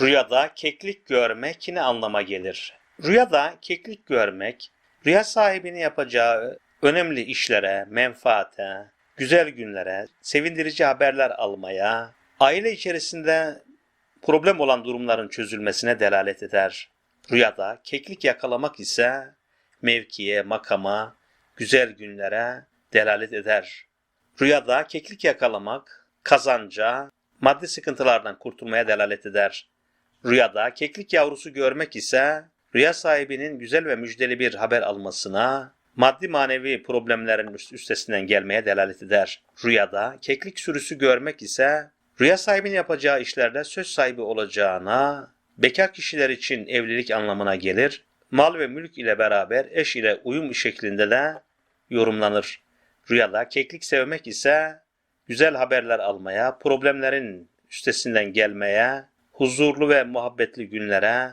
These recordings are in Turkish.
Rüyada keklik görmek ne anlama gelir? Rüyada keklik görmek, rüya sahibinin yapacağı önemli işlere, menfaate, güzel günlere, sevindirici haberler almaya, aile içerisinde problem olan durumların çözülmesine delalet eder. Rüyada keklik yakalamak ise mevkiye, makama, güzel günlere delalet eder. Rüyada keklik yakalamak kazanca, maddi sıkıntılardan kurtulmaya delalet eder. Rüyada keklik yavrusu görmek ise rüya sahibinin güzel ve müjdeli bir haber almasına, maddi manevi problemlerin üst- üstesinden gelmeye delalet eder. Rüyada keklik sürüsü görmek ise rüya sahibinin yapacağı işlerde söz sahibi olacağına, bekar kişiler için evlilik anlamına gelir. Mal ve mülk ile beraber eş ile uyum şeklinde de yorumlanır. Rüyada keklik sevmek ise güzel haberler almaya, problemlerin üstesinden gelmeye, huzurlu ve muhabbetli günlere,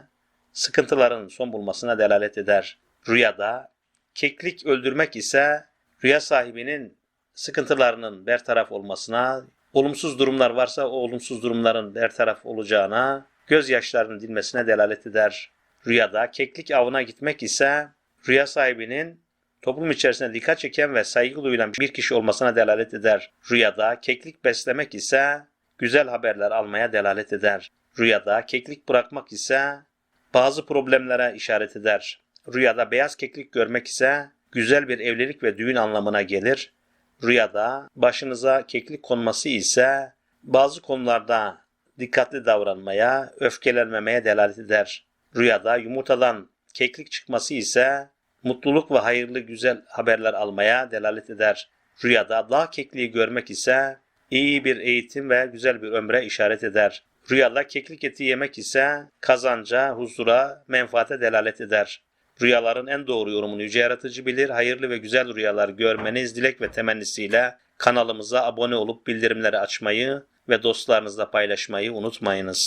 sıkıntıların son bulmasına delalet eder. Rüyada keklik öldürmek ise rüya sahibinin sıkıntılarının bertaraf olmasına, olumsuz durumlar varsa o olumsuz durumların bertaraf olacağına, gözyaşlarının dinmesine delalet eder. Rüyada keklik avına gitmek ise rüya sahibinin toplum içerisinde dikkat çeken ve saygı duyulan bir kişi olmasına delalet eder. Rüyada keklik beslemek ise güzel haberler almaya delalet eder. Rüyada keklik bırakmak ise bazı problemlere işaret eder. Rüyada beyaz keklik görmek ise güzel bir evlilik ve düğün anlamına gelir. Rüyada başınıza keklik konması ise bazı konularda dikkatli davranmaya, öfkelenmemeye delalet eder. Rüyada yumurtadan keklik çıkması ise mutluluk ve hayırlı güzel haberler almaya delalet eder. Rüyada dağ kekliği görmek ise iyi bir eğitim ve güzel bir ömre işaret eder. Rüyada keklik eti yemek ise kazanca, huzura, menfaate delalet eder. Rüyaların en doğru yorumunu Yüce Yaratıcı bilir. Hayırlı ve güzel rüyalar görmeniz dilek ve temennisiyle kanalımıza abone olup bildirimleri açmayı ve dostlarınızla paylaşmayı unutmayınız.